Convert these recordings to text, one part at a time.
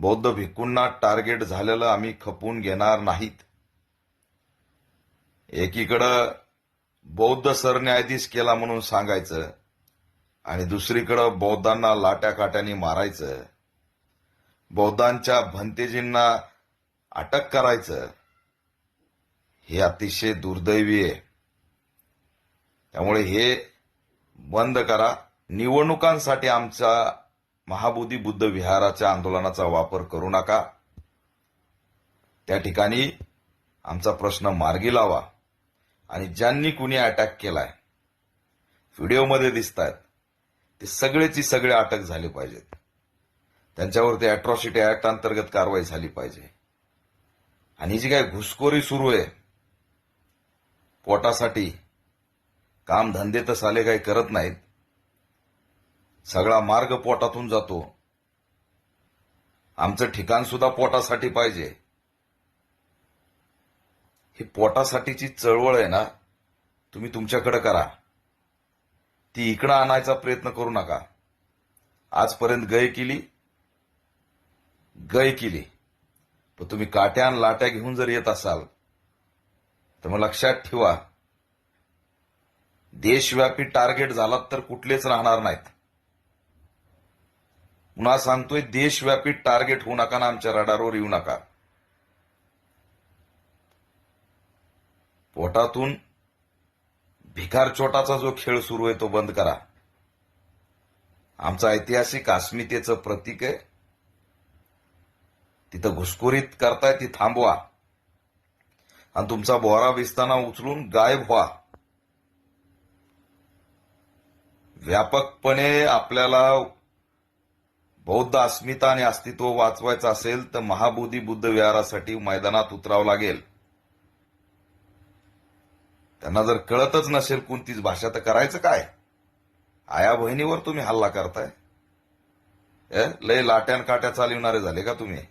बौद्ध भिक्खूंना टार्गेट झालेलं आम्ही खपून घेणार नाहीत. एकीकडं बौद्ध सरन्यायाधीश केला म्हणून सांगायचं आणि दुसरीकडं बौद्धांना लाट्या काट्याने मारायचं. बौद्धांच्या भंतेजींना अटक करायचं. हे अतिशय दुर्दैवी आहे. त्यामुळे हे बंद करा. निवडणुकांसाठी आमचा महाबोधी बुद्ध विहाराच्या आंदोलनाचा वापर करू नका. त्या ठिकाणी आमचा प्रश्न मार्गी लावा. आणि ज्यांनी कुणी अटॅक केलाय व्हिडिओमध्ये दिसत आहेत ते सगळेची सगळे अटक झाले पाहिजेत. त्यांच्यावरती अॅट्रॉसिटी ऍक्ट अंतर्गत कारवाई झाली पाहिजे. आणि जी काय घुसखोरी सुरू आहे पोटासाठी कामधंदे तर साले काही करत नाहीत सगळा मार्ग पोटातून जातो. आमचं ठिकाण सुद्धा पोटासाठी पाहिजे. ही पोटासाठीची चळवळ आहे ना तुम्ही तुमच्याकडे करा. ती इकडं आणायचा प्रयत्न करू नका. आजपर्यंत गय केली गय केली. पण तुम्ही काट्या आणि लाट्या घेऊन जर येत असाल तर मग लक्षात ठेवा. देशव्यापी टार्गेट झालात तर कुठलेच राहणार नाहीत. पुन्हा सांगतोय देशव्यापी टार्गेट होऊ नका ना आमच्या रडारवर येऊ नका. पोटातून भिकार छोटाचा जो खेळ सुरू आहे तो बंद करा. आमचं ऐतिहासिक अस्मितेचं प्रतीक आहे. तिथं घुसखोरीत करताय ती थांबवा. आणि तुमचा बोरा विस्ताना उचलून गायब व्हा. व्यापकपणे आपल्याला बौद्ध अस्मिता आणि अस्तित्व वाचवायचं असेल तर महाबोधी बुद्ध विहारासाठी मैदानात उतरावं लागेल. त्यांना जर कळतच नसेल कोणतीच भाषा तर करायचं काय? आया बहिणीवर तुम्ही हल्ला करताय? लय लाट्यान काट्या चालवणारे झाले का तुम्ही?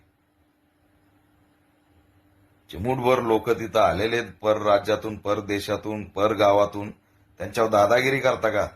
चिमूटभर लोक तिथं आलेले आहेत, पर राज्यातून पर देशातून पर गावातून. त्यांच्यावर दादागिरी करता का?